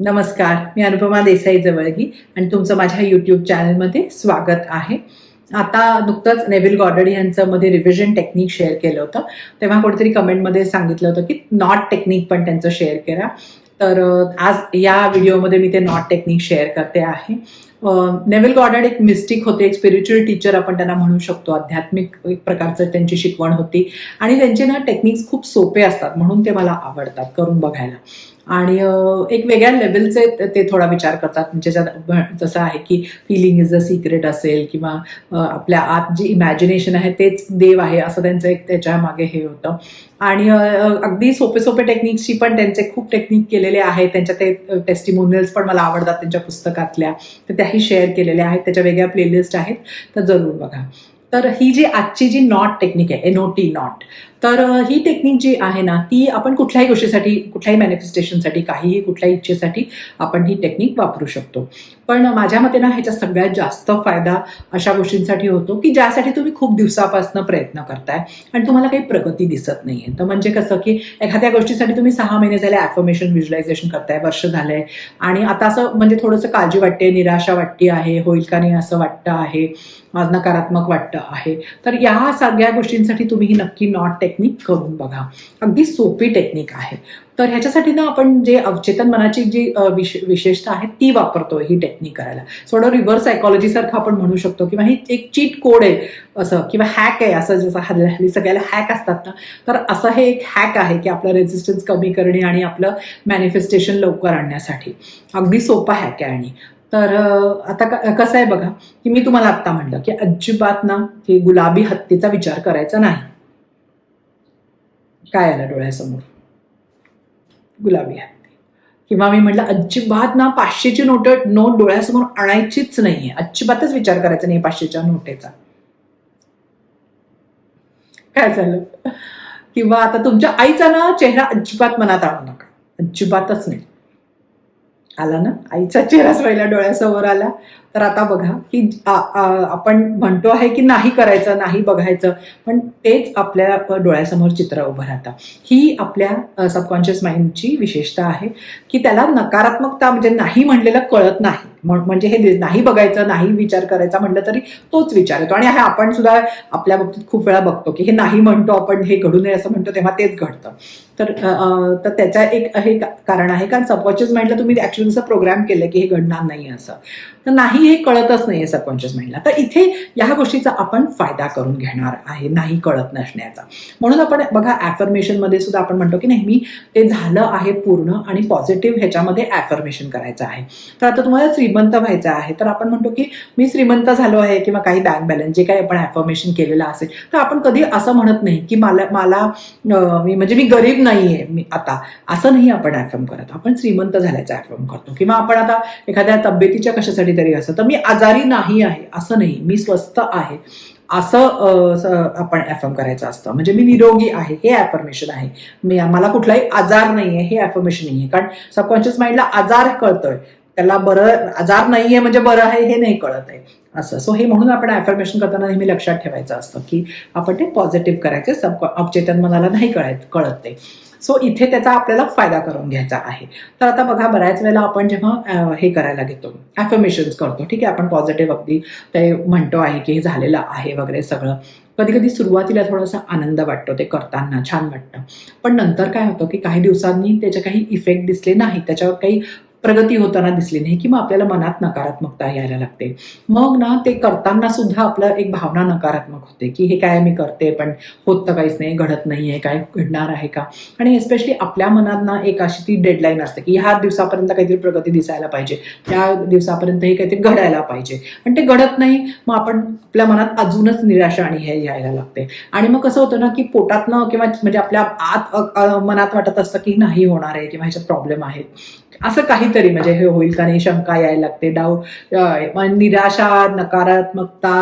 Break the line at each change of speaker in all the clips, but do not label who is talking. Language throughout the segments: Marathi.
नमस्कार मी अनुपमा देसाई जवळगी आणि तुमचं माझ्या यूट्यूब चॅनलमध्ये स्वागत आहे. आता नुकतंच नेव्हिल गॉडड यांचं मध्ये रिव्हिजन टेक्निक शेअर केलं होतं. तेव्हा कुठेतरी कमेंटमध्ये सांगितलं होतं की नॉट टेक्निक पण त्यांचं शेअर करा. तर आज या व्हिडिओमध्ये मी ते नॉट टेक्निक शेअर करते आहे. नेव्हिल गॉडड एक मिस्टिक होते एक स्पिरिच्युअल टीचर आपण त्यांना म्हणू शकतो. आध्यात्मिक एक प्रकारचं त्यांची शिकवण होती. आणि त्यांचे ना टेक्निक्स खूप सोपे असतात म्हणून ते मला आवडतात. करून बघायला. आणि एक वेगळ्या लेवलचे ते- थोडा विचार करतात. म्हणजे जसं आहे की फिलिंग इज अ सिक्रेट असेल किंवा आपल्या आत जी इमॅजिनेशन आहे तेच देव आहे असं त्यांचं एक त्याच्यामागे हे होतं. आणि अगदी सोपे सोपे टेक्निक्सची पण त्यांचे खूप टेक्निक केलेले आहेत. त्यांच्या ते टेस्टिमोनियल्स पण मला आवडतात त्यांच्या पुस्तकातल्या. तर त्याही शेअर केलेल्या आहेत. त्याच्या वेगळ्या प्लेलिस्ट आहेत. तर जरूर बघा. तर ही जी आजची जी नॉट टेक्निक आहे एन ओ टी नॉट तर ही टेक्निक जी आहे ना ती आपण कुठल्याही गोष्टीसाठी कुठल्याही मॅनिफेस्टेशनसाठी काहीही कुठल्याही इच्छेसाठी आपण ही टेक्निक वापरू शकतो. पण माझ्या मते ना ह्याचा सगळ्यात जास्त फायदा अशा गोष्टींसाठी होतो की ज्यासाठी तुम्ही खूप दिवसापासून प्रयत्न करताय आणि तुम्हाला काही प्रगती दिसत नाहीये. तर म्हणजे कसं की एखाद्या गोष्टीसाठी तुम्ही सहा महिने झाले ॲफर्मेशन व्हिज्युलायझेशन करताय वर्ष झालंय आणि आता असं म्हणजे थोडंसं काळजी वाटते निराशा वाटते आहे होईल का नाही असं वाटतं आहे नकारात्मक वाटतं आहे. तर या सगळ्या गोष्टींसाठी तुम्ही ही नक्की नॉट टेक्निक करून बघा. अगदी सोपी टेक्निक आहे. तर ह्याच्यासाठी ना आपण जे अवचेतन मनाची जी विशे विशेषता आहे ती वापरतो ही टेक्निक करायला. थोडं रिव्हर्स सायकॉलॉजी सारखं आपण म्हणू शकतो किंवा ही एक चीट कोड आहे असं किंवा हॅक आहे असं जसं हल्ली हल्ली सगळ्याला हॅक असतात ना. तर असं हे एक हॅक आहे की आपला रेजिस्टन्स कमी करणे आणि आपलं मॅनिफेस्टेशन लवकर आणण्यासाठी. अगदी सोपा हॅक आहे आणि. तर आता कसं आहे बघा की मी तुम्हाला आत्ता म्हणलं की अजिबात ना हे गुलाबी हत्तीचा विचार करायचा नाही. काय आलं डोळ्यासमोर? गुलाबी हत्ती. किंवा मी म्हटलं अजिबात ना पाचशेची नोट नोट डोळ्यासमोर आणायचीच नाहीये. अजिबातच विचार करायचा नाही पाचशेच्या नोटेचा. काय झालं? किंवा आता तुमच्या आईचा ना चेहरा अजिबात मनात आणू नका. अजिबातच नाही. आला ना? आईचा चेहराच पहिला डोळ्यासमोर आला. तर आता बघा की आपण म्हणतो आहे की नाही करायचं नाही बघायचं पण तेच आपल्या डोळ्यासमोर चित्र उभं राहतं. ही आपल्या सबकॉन्शियस माइंडची विशेषता आहे की त्याला नकारात्मकता म्हणजे नाही म्हणलेलं कळत नाही. म्हणजे हे नाही बघायचं नाही विचार करायचा म्हटलं तरी तोच विचार येतो. आणि हे आपण सुद्धा आपल्या बाबतीत खूप वेळा बघतो की हे नाही म्हणतो आपण हे घडू नये असं म्हणतो तेव्हा तेच घडतं. तर तर त्याच्या एक हे का- कारण आहे. कारण सबकॉन्शियस माइंडला तुम्ही ॲक्च्युली असं प्रोग्राम केलं की हे घडणार नाही असं. तर नाही हे कळतच नाहीये सबकॉन्शियस माइंडला तर इथे या गोष्टीचा आपण फायदा करून घेणार आहे. नाही कळत नसण्याचा. म्हणून आपण बघा ॲफर्मेशनमध्ये सुद्धा आपण म्हणतो की नेहमी ते झालं आहे पूर्ण आणि पॉझिटिव्ह ह्याच्यामध्ये ॲफर्मेशन करायचं आहे. तर आता तुम्हाला श्रीमंत व्हायचं आहे. तर आपण म्हणतो की मी श्रीमंत झालो आहे किंवा काही बँक बॅलन्स जे काही आपण ॲफर्मेशन केलेलं असेल. तर आपण कधी असं म्हणत नाही की मला मला मी म्हणजे मी गरीब नाहीये मी आता. असं नाही आपण ॲफर्म करत. आपण श्रीमंत झाल्याचं ॲफर्म करतो. किंवा आपण आता एखाद्या तब्येतीच्या कशासाठी तरी असं तर मी आजारी नाही आहे. असं नाही. मी स्वस्त आहे. असं अं, आपण ॲफर्म करायचं असतं. म्हणजे मी निरोगी आहे. हे ॲफर्मेशन आहे. मी मला कुठलाही आजार नाहीये. हे ॲफर्मेशन आहे कारण सबकॉन्शियस माइंडला आजार कळतोय. त्याला बरं आजार नाहीये म्हणजे बरं आहे हे नाही कळत आहे. असं. सो हे म्हणून आपण ॲफर्मेशन करताना नेहमी लक्षात ठेवायचं असतं की आपण ते पॉझिटिव्ह करायचे सब अवचेतन मनाला नाही कळत कळत ते. सो इथे त्याचा आपल्याला फायदा करून घ्यायचा आहे. तर आता बघा बऱ्याच वेळेला आपण जेव्हा हे करायला घेतो ॲफर्मेशन्स करतो ठीक आहे आपण पॉझिटिव्ह अगदी ते म्हणतो आहे की हे झालेलं आहे वगैरे सगळं. कधी कधी सुरुवातीला थोडासा आनंद वाटतो ते करताना छान वाटतं. पण नंतर काय होतं की काही दिवसांनी त्याचे काही इफेक्ट दिसले नाही त्याच्यावर काही प्रगती होताना दिसली नाही किंवा आपल्याला मनात नकारात्मकता यायला लागते. मग ना ते करताना सुद्धा आपलं एक भावना नकारात्मक होते की हे काय मी करते पण होत तर काहीच नाही घडत नाही आहे काय घडणार आहे का? आणि एस्पेशली आपल्या मनात ना एक अशी ती डेडलाईन असते की ह्या दिवसापर्यंत काहीतरी प्रगती दिसायला पाहिजे त्या दिवसापर्यंत हे काहीतरी घडायला पाहिजे. पण ते घडत नाही मग आपण आपल्या मनात अजूनच निराशा आणि हे यायला लागते. आणि मग कसं होतं ना की पोटातनं किंवा म्हणजे आपल्या आत मनात वाटत असतं की नाही होणार आहे किंवा ह्याच्यात प्रॉब्लेम आहेत. असं काही तरी म्हणजे हे होईल का नाही शंका यायला लागते. डाव म्हणजे निराशा नकारात्मकता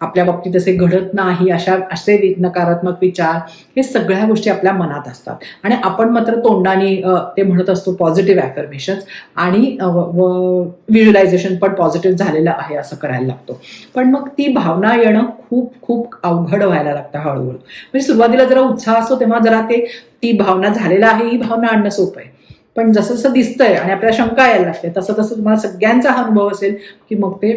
आपल्या बाबतीत असे घडत नाही अशा असे नकारात्मक विचार हे सगळ्या गोष्टी आपल्या मनात असतात. आणि आपण मात्र तोंडाने ते म्हणत असतो पॉझिटिव्ह ॲफर्मेशन्स आणि व्हिज्युलायझेशन पण पॉझिटिव्ह झालेलं आहे असं करायला लागतो. पण मग ती भावना येणं खूप खूप अवघड व्हायला लागतं हळूहळू. म्हणजे सुरुवातीला जरा उत्साह असतो तेव्हा जरा ते ती भावना झालेला आहे ही भावना आणणं सोपं आहे. पण जसं जसं दिसतंय आणि आपल्याला शंका यायला लागते तसं तसं तुम्हाला सगळ्यांचा हा अनुभव असेल की मग ते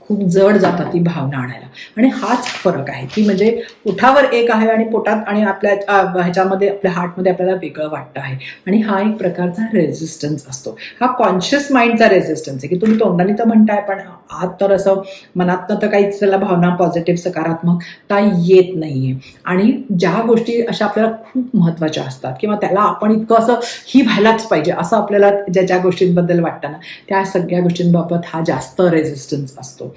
खूप जड जातात ती भावना आणायला. आणि हाच फरक आहे. ती म्हणजे पोटावर एक आहे आणि पोटात आणि आपल्या ह्याच्यामध्ये आपल्या हार्टमध्ये आपल्याला वेगळं वाटतं आहे. आणि हा एक प्रकारचा रेझिस्टन्स असतो. हा कॉन्शियस माइंडचा रेझिस्टन्स आहे की तुम्ही तोंडाने तर म्हणताय पण आत तर असं मनातनं तर काहीच त्याला भावना पॉझिटिव्ह सकारात्मकता येत नाहीये. आणि ज्या गोष्टी अशा आपल्याला खूप महत्त्वाच्या असतात किंवा त्याला आपण इतकं असं ही व्हायलाच पाहिजे असं आपल्याला ज्या ज्या गोष्टींबद्दल वाटतं ना त्या सगळ्या गोष्टींबाबत हा जास्त रेझिस्टन्स असतो. pasto.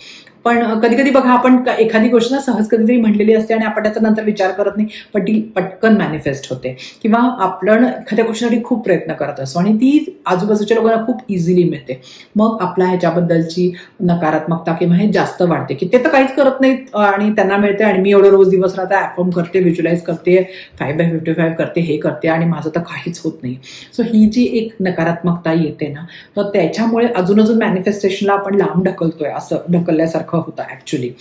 पण कधी कधी बघा आपण एखादी गोष्ट ना सहज कधीतरी म्हटलेली असते आणि आपण त्याचा नंतर विचार करत नाही पण ती पटकन मॅनिफेस्ट होते. किंवा आपण एखाद्या गोष्टीसाठी खूप प्रयत्न करत असतो आणि ती आजूबाजूच्या लोकांना खूप इझिली मिळते. मग आपल्या ह्याच्याबद्दलची नकारात्मकता किंवा हे जास्त वाढते. की ते तर काहीच करत नाहीत आणि त्यांना मिळते आणि मी एवढं रोज दिवस राहता ॲफॉर्म करते व्हिज्युलाइज करते फाय बाय फिफ्टी फाईव्ह करते हे करते आणि माझं तर काहीच होत नाही. सो ही जी एक नकारात्मकता येते ना तर त्याच्यामुळे अजून अजून मॅनिफेस्टेशनला आपण लांब ढकलतोय असं ढकलल्यासारखं होतं ऍक्च्युली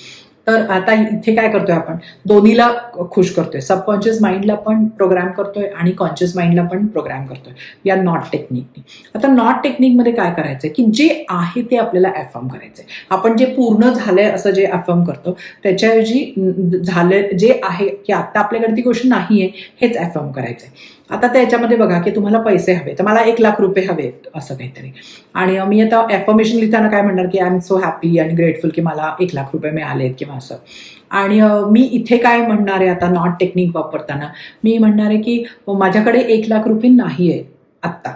तर आता इथे काय करतोय आपण? दोन्हीला खुश करतोय. सबकॉन्शियस माइंडला पण प्रोग्राम करतोय आणि कॉन्शियस माइंडला पण प्रोग्राम करतोय. या नॉट टेक्निकने आता नॉट टेक्निकमध्ये काय करायचंय? की जे आहे ते आपल्याला अफर्म करायचंय. आपण जे पूर्ण झालंय असं जे अफर्म करतो त्याच्याऐवजी झालं जे आहे की आता आपल्याकडे ती गोष्ट नाही आहे हेच अफर्म करायचंय. आता त्याच्यामध्ये बघा की तुम्हाला पैसे हवे तर मला एक लाख रुपये हवे असं काहीतरी. आणि मी आता ॲफर्मेशन लिहिताना काय म्हणणार की आय एम सो हॅपी आणि ग्रेटफुल की मला एक लाख रुपये मिळालेत किंवा असं. आणि मी इथे काय म्हणणार आहे आता नॉट टेक्निक वापरताना? मी म्हणणार आहे की माझ्याकडे एक लाख रुपये नाही आहे आत्ता.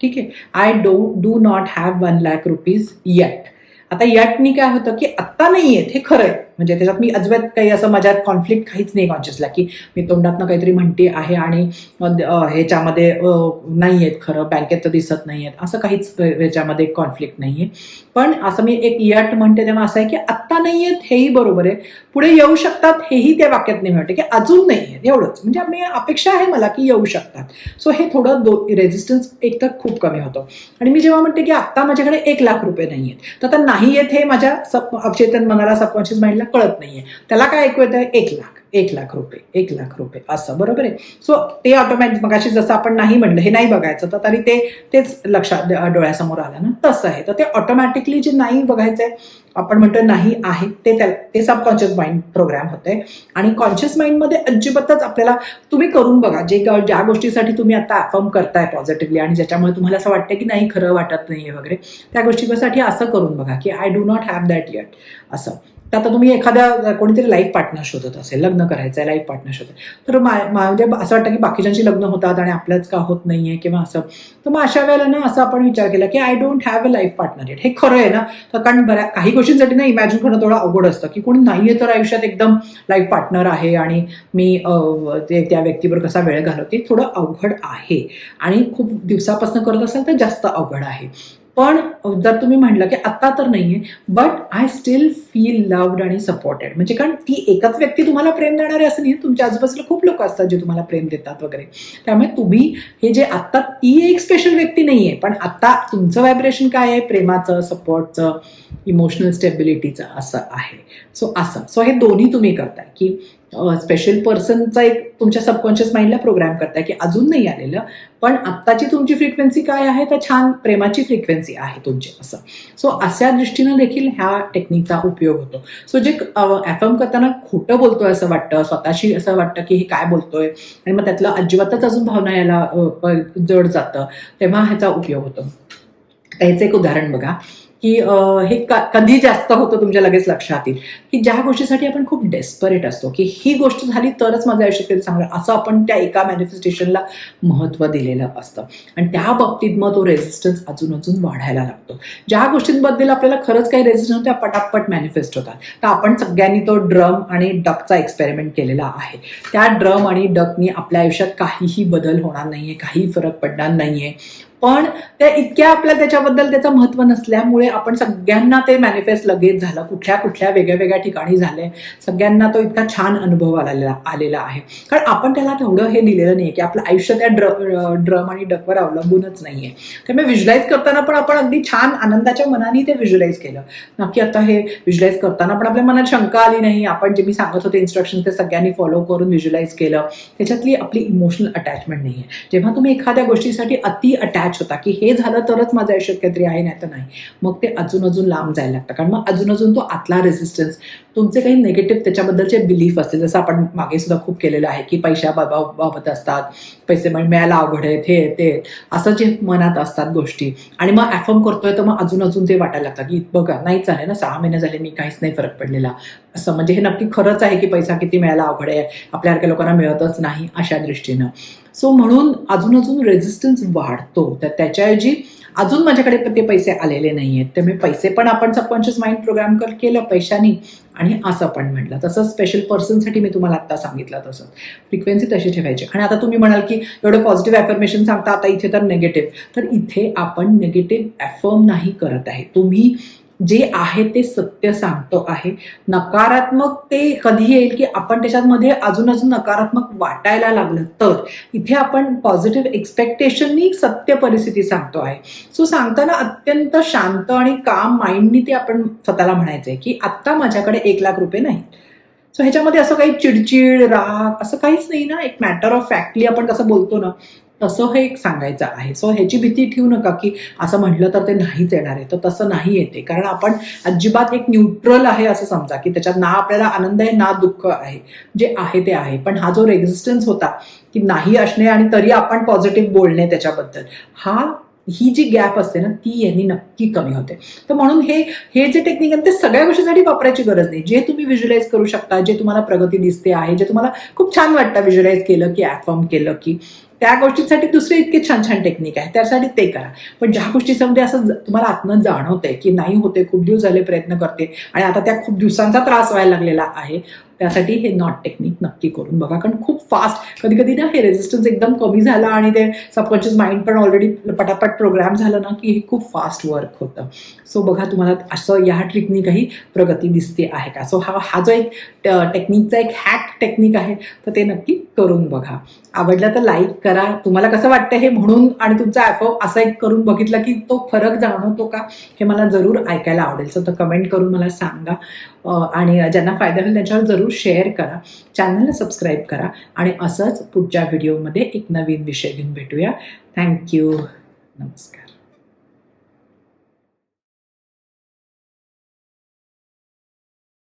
ठीक आहे? I do do not have one lakh rupees yet आता यटनी काय होतं की आत्ता नाही आहेत हे खरं आहे म्हणजे त्याच्यात मी अजिबात काही असं माझ्यात कॉन्फ्लिक्ट काहीच नाही कॉन्शियसला की मी तोंडातनं काहीतरी म्हणते आहे आणि ह्याच्यामध्ये नाही आहेत खरं बँकेत तर दिसत नाही आहेत असं काहीच ह्याच्यामध्ये कॉन्फ्लिक्ट नाही आहे पण असं मी एक यट म्हणते तेव्हा असं आहे की आत्ता नाही आहेत हेही बरोबर आहे. पुढे येऊ शकतात हेही त्या वाक्यात नाही म्हणते की अजून नाही आहेत एवढंच. म्हणजे मी अपेक्षा आहे मला की येऊ शकतात. सो हे थोडं दो रेझिस्टन्स एक तर खूप कमी होतं. आणि मी जेव्हा म्हणते की आत्ता माझ्याकडे एक लाख रुपये नाही आहेत तर आता नाही आहेत हे माझ्या सब अवचेतन मनाला सबकॉन्शियस माइंडला कळत नाहीये. त्याला काय ऐकू येतं एक लाख. एक लाख रुपये. एक लाख रुपये. असं. बरोबर आहे? सो ते ऑटोमॅटिक मगाशी जसं आपण नाही म्हणलं हे नाही बघायचं तर तरी ते तेच लक्षात डोळ्यासमोर आलं ना? तसं आहे. तर ते ऑटोमॅटिकली जे नाही बघायचंय आपण म्हणतो नाही आहे ते त्या ते सबकॉन्शियस माइंड प्रोग्राम होते आणि कॉन्शियस माइंडमध्ये अजिबातच आपल्याला तुम्ही करून बघा. जे ज्या गोष्टीसाठी तुम्ही आता अफर्म करताय पॉझिटिव्हली आणि ज्याच्यामुळे तुम्हाला असं वाटतं की नाही खरं वाटत नाहीये वगैरे त्या गोष्टीसाठी असं करून बघा की I do not have that yet असं. तर आता तुम्ही एखाद्या कोणीतरी लाईफ पार्टनर शोधत असेल लग्न करायचं आहे लाईफ पार्टनर शोधत तर म्हणजे असं वाटतं की बाकीच्यांची लग्न होतात आणि आपल्याच का होत नाहीये किंवा असं. तर मग अशा वेळेला ना असं आपण विचार केला की I don't have a life partner yet हे खरं आहे ना? तर कारण बऱ्या काही गोष्टींसाठी ना इमॅजिन करणं थोडं अवघड असतं की कोणी नाहीये तर आयुष्यात एकदम लाईफ पार्टनर आहे आणि मी ते त्या व्यक्तीवर कसा वेळ घालवते थोडं अवघड आहे. आणि खूप दिवसापासून करत असाल तर जास्त अवघड आहे. पण जर तुम्ही म्हटलं की आता तर नाहीये but I still feel loved आणि सपोर्टेड म्हणजे कारण ती एकच व्यक्ती तुम्हाला प्रेम देणारी असं नाही तुमच्या आजूबाजूला खूप लोक असतात जे तुम्हाला प्रेम देतात वगैरे. त्यामुळे तुम्ही हे जे आत्ता ती एक स्पेशल व्यक्ती नाहीये पण आता तुमचं व्हायब्रेशन काय आहे? प्रेमाचं सपोर्टचं इमोशनल स्टेबिलिटीचं असं आहे. सो असं. सो हे दोन्ही तुम्ही करताय की स्पेशल पर्सनचा एक तुमच्या सबकॉन्शियस माइंडला प्रोग्राम करताय की अजून नाही आलेलं पण आत्ताची तुमची फ्रिक्वेन्सी काय आहे? तर छान प्रेमाची फ्रिक्वेन्सी आहे तुमची असं. सो अशा दृष्टीनं देखील ह्या टेक्निकचा उपयोग होतो. सो जे ॲफर्म करताना खोटं बोलतोय असं वाटतं स्वतःशी असं वाटतं की हे काय बोलतोय आणि मग त्यातलं अजिबातच अजून भावना यायला जड जातं तेव्हा ह्याचा उपयोग होतो. त्याचं एक उदाहरण बघा. की हे कधी जास्त होतं तुमच्या लगेच लक्षात येईल. की ज्या गोष्टीसाठी आपण खूप डेस्परेट असतो की ही गोष्ट झाली तरच माझं आयुष्य कधी चांगलं असं आपण त्या एका मॅनिफेस्टेशनला महत्त्व दिलेलं असतं. आणि त्या बाबतीत मग तो रेझिस्टन्स अजून अजून वाढायला लागतो. ज्या गोष्टींबद्दल आपल्याला खरंच काही रेझिस्टन्स त्या पटापट मॅनिफेस्ट होतात. तर आपण सगळ्यांनी तो ड्रम आणि डकचा एक्सपेरिमेंट केलेला आहे. त्या ड्रम आणि डकनी आपल्या आयुष्यात काहीही बदल होणार नाहीये काही फरक पडणार नाहीये. पण त्या इतक्या आपल्या त्याच्याबद्दल त्याचं महत्त्व नसल्यामुळे आपण सगळ्यांना ते मॅनिफेस्ट लगेच झालं. कुठल्या कुठल्या वेगळ्या वेगळ्या ठिकाणी झाले सगळ्यांना तो इतका छान अनुभव आलेला आलेला आहे. कारण आपण त्याला तेवढं हे दिलेलं नाही की आपलं आयुष्य त्या ड्र ड्रम आणि डकवर अवलंबूनच नाहीये. त्यामुळे व्हिज्युलाइज करताना पण आपण अगदी छान आनंदाच्या मनाने ते व्हिज्युलाइज केलं. नक्की आता हे व्हिज्युलाइज करताना पण आपल्या मनात शंका आली नाही. आपण जे मी सांगत होते इन्स्ट्रक्शन ते सगळ्यांनी फॉलो करून व्हिज्युलाइज केलं. त्याच्यातली आपली इमोशनल अटॅचमेंट नाही आहे जेव्हा तुम्ही एखाद्या गोष्टीसाठी अति अटॅच होता की हे झालं तरच माझं आयुष्यात काहीतरी आहे नाही तर नाही. मग ते अजून अजून लांब जायला लागतं. कारण मग अजून अजून तो आतला रेझिस्टन्स तुमचे काही निगेटिव्ह त्याच्याबद्दलचे बिलीफ असते जसं आपण मागे सुद्धा खूप केलेलं आहे की पैशा बाबा बाबत असतात पैसे मिळायला अवघड आहेत हे ते असं जे मनात असतात गोष्टी. आणि मग ॲफर्म करतोय तर मग अजून अजून ते वाटायला लागतं की बघा नाहीच आहे ना सहा महिने झाले मी काहीच नाही फरक पडलेला. असं म्हणजे हे नक्की खरंच आहे की पैसा किती मिळायला अवघड आहे? आपल्यासारख्या लोकांना मिळतच नाही अशा दृष्टीनं. सो म्हणून अजून अजून रेझिस्टन्स वाढतो. तर त्याच्याऐवजी अजून माझ्याकडे पण ते पैसे आलेले नाही आहेत त्यामुळे पैसे पण आपण सबकॉन्शियस माइंड प्रोग्राम कर केलं पैशानी आणि असं पण म्हटलं. तसं स्पेशल पर्सनसाठी मी तुम्हाला आत्ता सांगितलं तसं. फ्रिक्वेन्सी तशी ठेवायची. आणि आता तुम्ही म्हणाल की एवढं पॉझिटिव्ह ॲफर्मेशन सांगता आता इथे तर नेगेटिव्ह तर इथे आपण नेगेटिव्ह ॲफर्म नाही करत आहे. तुम्ही जे आहे ते सत्य सांगतो आहे. नकारात्मक ते कधी येईल की आपण त्याच्यामध्ये अजून अजून नकारात्मक वाटायला लागलं तर इथे आपण पॉझिटिव्ह एक्सपेक्टेशननी सत्य परिस्थिती सांगतो आहे. सो सांगताना अत्यंत शांत आणि काम माइंडनी ते आपण स्वतःला म्हणायचंय की आत्ता माझ्याकडे एक लाख रुपये नाही सो ह्याच्यामध्ये असं काही चिडचिड राग असं काहीच नाही ना? एक मॅटर ऑफ फॅक्टली आपण कसं बोलतो ना. तसं हे एक सांगायचं आहे. सो ह्याची भीती ठेवू नका की असं म्हटलं तर ते नाहीच येणार आहे. तर तसं नाही येते. कारण आपण अजिबात एक न्यूट्रल आहे असं समजा की त्याच्यात ना आपल्याला आनंद आहे ना दुःख आहे. जे आहे ते आहे. पण हा जो रेझिस्टन्स होता की नाही असणे आणि तरी आपण पॉझिटिव्ह बोलणे त्याच्याबद्दल. हा ही जी गॅप असते ना ती यांनी नक्की कमी होते. तर म्हणून हे हे जे टेक्निक आहे ते सगळ्या गोष्टीसाठी वापरायची गरज नाही. जे तुम्ही व्हिज्युलाइज करू शकता जे तुम्हाला प्रगती दिसते आहे जे तुम्हाला खूप छान वाटतं व्हिज्युलाइज केलं की ॲफॉर्म केलं की त्या गोष्टीसाठी दुसरे इतके छान छान टेक्निक आहे त्यासाठी ते करा. पण ज्या गोष्टीसमध्ये असं तुम्हाला आत्म जाणवतंय की नाही होते खूप दिवस झाले प्रयत्न करते आणि आता त्या खूप दिवसांचा त्रास व्हायला लागलेला आहे त्यासाठी हे नॉट टेक्निक नक्की करून बघा. कारण खूप फास्ट कधी कधी ना हे रेजिस्टन्स एकदम कमी झालं आणि ते सबकॉन्शियस माइंड पण ऑलरेडी पटापट प्रोग्राम झालं ना की हे खूप फास्ट वर्क होतं. सो बघा तुम्हाला असं या ट्रिकनी काही प्रगती दिसते आहे का? सो हा हा जो एक टेक्निकचा एक हॅक टेक्निक आहे तर ते नक्की करून बघा. आवडलं तर लाईक करा. तुम्हाला कसं वाटतं हे म्हणून आणि तुमचा ॲप असा एक करून बघितलं की तो फरक जाणवतो का हे मला जरूर ऐकायला आवडेल. सो तर कमेंट करून मला सांगा. आणि ज्यांना फायदा होईल त्यांच्यावर जरूर शेअर करा चॅनलला सबस्क्राईब करा आणि असंच पुढच्या व्हिडिओमध्ये एक नवीन विषय घेऊन भेटूया. थँक्यू नमस्कार.